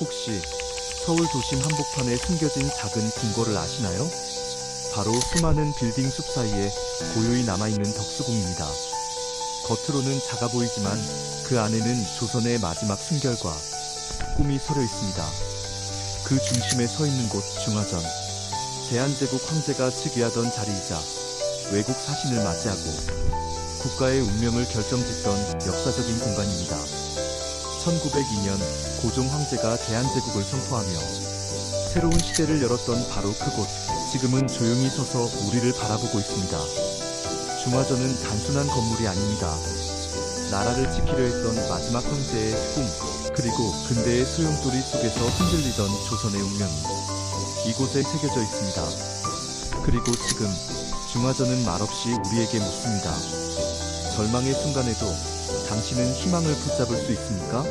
혹시 서울 도심 한복판에 숨겨진 작은 궁궐을 아시나요? 바로 수많은 빌딩 숲 사이에 고요히 남아있는 덕수궁입니다. 겉으로는 작아 보이지만 그 안에는 조선의 마지막 순결과 꿈이 서려 있습니다. 그 중심에 서 있는 곳 중화전. 대한제국 황제가 즉위하던 자리이자 외국 사신을 맞이하고 국가의 운명을 결정짓던 역사적인 공간입니다. 1902년 고종 황제가 대한제국을 선포하며 새로운 시대를 열었던 바로 그곳. 지금은 조용히 서서 우리를 바라보고 있습니다. 중화전은 단순한 건물이 아닙니다. 나라를 지키려 했던 마지막 황제의 꿈, 그리고 근대의 소용돌이 속에서 흔들리던 조선의 운명이 이곳에 새겨져 있습니다. 그리고 지금 중화전은 말없이 우리에게 묻습니다. 절망의 순간에도 당신은 희망을 붙잡을 수 있습니까?